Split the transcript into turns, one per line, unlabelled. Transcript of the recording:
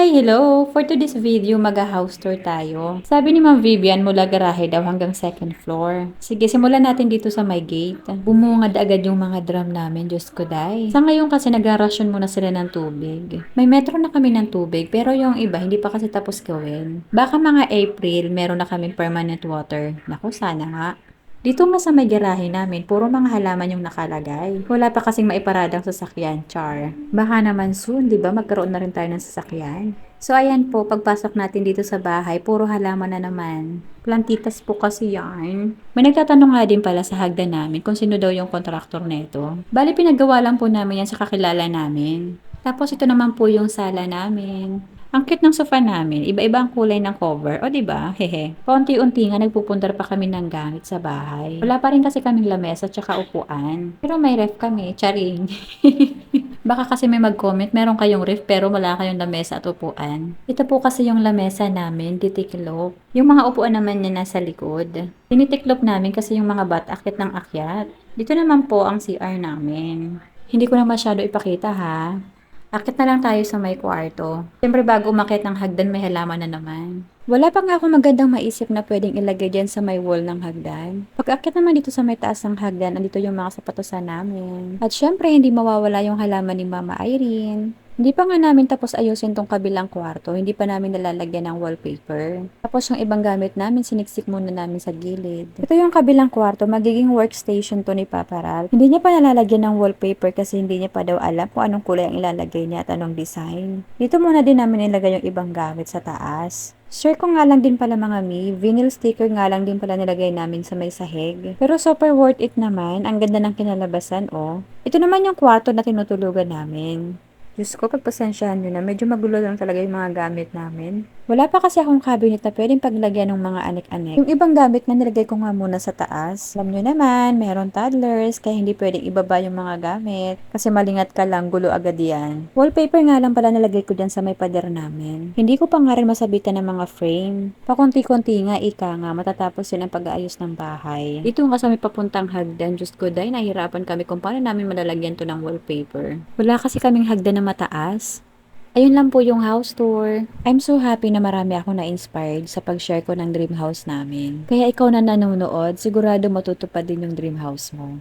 Hi! Hello! For today's video, mag-house tour tayo. Sabi ni Ma'am Vivian, mula garahe daw hanggang second floor. Sige, simulan natin dito sa my gate. Bumungad agad yung mga drum namin, Diyos ko day. Sa ngayon kasi nag-rasyon muna sila ng tubig. May metro na kami ng tubig, pero yung iba hindi pa kasi tapos gawin. Baka mga April, meron na kami permanent water. Naku, sana nga. Dito nga sa may garahe namin, puro mga halaman yung nakalagay. Wala pa kasing maiparadang sasakyan, char. Baka naman soon, di ba, magkaroon na rin tayo ng sasakyan. So ayan po, pagpasok natin dito sa bahay, puro halaman na naman. Plantitas po kasi yan. May nagtatanong nga din pala sa hagdan namin kung sino daw yung kontraktor neto. Bali pinagawa lang po namin yan sa kakilala namin. Tapos ito naman po yung sala namin. Ang cute ng sofa namin, iba-iba ang kulay ng cover. O, di ba? Hehe. Paunti-unti nga nagpupundar pa kami ng gamit sa bahay. Wala pa rin kasi kaming lamesa at saka upuan. Pero may ref kami, charing. Baka kasi may mag-comment, meron kayong ref pero wala kayong lamesa at upuan. Ito po kasi yung lamesa namin, titiklop. Yung mga upuan naman niya nasa likod. Tinitiklop namin kasi yung mga bat akit ng akyat. Dito naman po ang CR namin. Hindi ko na masyado ipakita ha. Akit na lang tayo sa may kwarto. Siyempre bago umakit ng hagdan may halaman na naman. Wala pa nga ako magandang maisip na pwedeng ilagay dyan sa may wall ng hagdan. Pag akit naman dito sa may taas ng hagdan, andito yung mga sapatosan namin. At syempre hindi mawawala yung halaman ni Mama Irene. Hindi pa nga namin tapos ayusin tong kabilang kwarto, hindi pa namin nalalagyan ng wallpaper. Tapos yung ibang gamit namin, siniksik muna namin sa gilid. Ito yung kabilang kwarto, magiging workstation to ni Papa Ralph. Hindi niya pa nalalagyan ng wallpaper kasi hindi niya pa daw alam kung anong kulay ang ilalagay niya at anong design. Dito muna din namin nilagay yung ibang gamit sa taas. Share ko nga lang din pala mga mi, vinyl sticker nga lang din pala nilagay namin sa may sahig. Pero super worth it naman, ang ganda ng kinalabasan oh. Ito naman yung kwarto na tinutulugan namin. Diyos ko, pagpasensyahan nyo na, medyo magulo lang talaga yung mga gamit namin. Wala pa kasi akong cabinet na pwedeng paglagyan ng mga anek-anek. Yung ibang gamit na nilagay ko nga muna sa taas. Alam nyo naman, meron toddlers, kaya hindi pwedeng ibaba yung mga gamit. Kasi malingat ka lang, gulo agad yan. Wallpaper nga lang pala nilagay ko dyan sa may pader namin. Hindi ko pa nga rin masabitan ng mga frame. Pakunti-kunti nga, ika nga, matatapos yun ang pag-aayos ng bahay. Dito nga sa may papuntang hagdan, just ko dahil nahihirapan kami kung paano namin malalagyan to ng wallpaper. Wala kasi kaming hagdan na mataas. Ayun lang po yung house tour. I'm so happy na marami ako na-inspired sa pag-share ko ng dream house namin. Kaya ikaw na nanonood, sigurado matutupad din yung dream house mo.